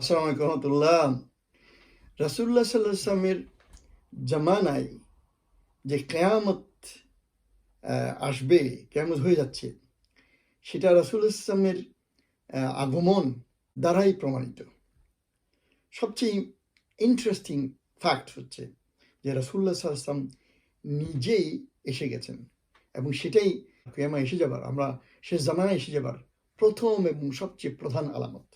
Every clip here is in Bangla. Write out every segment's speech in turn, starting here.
আসসালামু রহমতুল্লাহ। রাসুল্লাহ সাল্লামের জামানায় যে কেয়ামত আসবে, কেয়ামত হয়ে যাচ্ছে, সেটা রাসুল্লাহ ইসলামের আগমন দ্বারাই প্রমাণিত। সবচেয়ে ইন্টারেস্টিং ফ্যাক্ট হচ্ছে যে রাসুল্লাহ সাল্লাম নিজেই এসে গেছেন এবং সেটাই কেয়ামা এসে যাবার, আমরা সে জামানায় এসে যাবার প্রথম এবং সবচেয়ে প্রধান আলামত।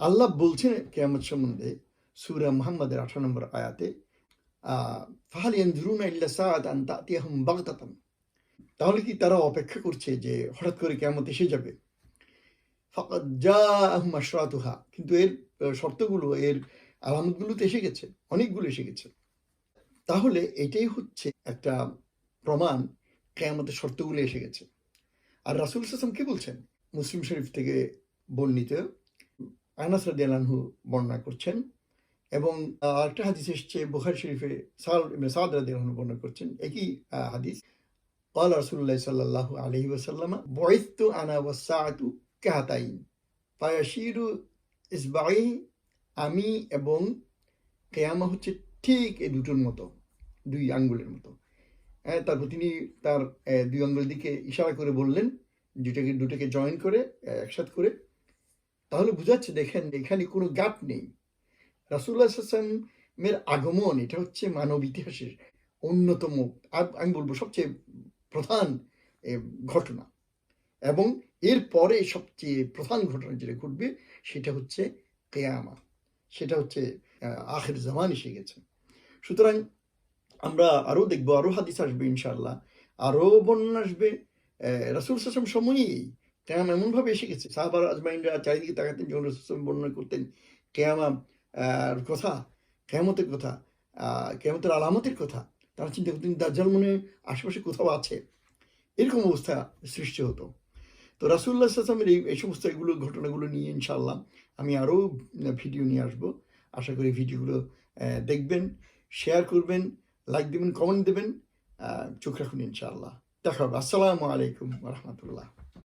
আল্লাহ বলছেন কেয়ামত সম্বন্ধে সুরা মুহাম্মাদের আঠারো নম্বর আয়াতে তাহলে কি তারা অপেক্ষা করছে যে হঠাৎ করে কেয়ামত এসে যাবে? কিন্তু এর শর্তগুলো, এর আলামতগুলো তো এসে গেছে, অনেকগুলো এসে গেছে। তাহলে এটাই হচ্ছে একটা প্রমাণ কেয়ামতের শর্তগুলো এসে গেছে। আর রাসুল সাসম কি বলছেন? মুসলিম শরীফ থেকে বর্ণিত আনাস রাদিয়াল্লাহু বর্ণনা করছেন এবং আহ, আরেকটা হাদিস এসছে বুখারী শরীফে সাল ইবনে সাদ রাদিয়াল্লাহু আনহু বর্ণনা করছেন একই আহ, হাদিস قال رسول الله صلى الله عليه وسلم بعثت انا والساعه كهاتين فيشير ইসবাই আমি এবং কেয়ামা হচ্ছে ঠিক এই দুটোর মতো দুই আঙ্গুলের মতো হ্যাঁ তারপর তিনি তার আহ, দুই আঙ্গুলের দিকে ইশারা করে বললেন দুটাকে দুটোকে জয়েন করে আহ, একসাথে করে তাহলে বুঝাচ্ছে দেখেন, এখানে কোনো গ্যাপ নেই। রাসুল্লাহ আসলামের আগমন, এটা হচ্ছে মানব ইতিহাসের অন্যতম আমি বলব সবচেয়ে প্রধান ঘটনা। এবং এর পরে সবচেয়ে প্রধান ঘটনা যেটা ঘটবে, সেটা হচ্ছে কেয়ামা। সেটা হচ্ছে আখের জামান এসে গেছে। সুতরাং আমরা আরও দেখব আরও হাদিস আসবে ইনশাল্লাহ আরও বর্ণনা আসবে। রাসুল সাসম সময়েই কেয়াম এমনভাবে এসে গেছে। সাহাবার আজমাইনরা চারিদিকে তাকাতেন যখন রাসুল বর্ণনা করতেন, কেয়ামা কথা, কেয়ামতের কথা কেয়ামতের আলামতের কথা। তারা চিন্তা করতেন, দাজ্জাল মনে আশেপাশে কোথাও আছে। এরকম অবস্থা সৃষ্টি হতো। তো রাসুল্লাহ আসলামের এই এই সমস্ত এগুলো, ঘটনাগুলো নিয়ে ইনশাল্লাহ আমি আরও ভিডিও নিয়ে আসব। আশা করি ভিডিওগুলো দেখবেন, শেয়ার করবেন, লাইক দেবেন, কমেন্ট দেবেন চোখ রাখুন ইনশাআল্লাহ। দেখা হবে। আসসালামু আলাইকুম রহমতুল্লাহ।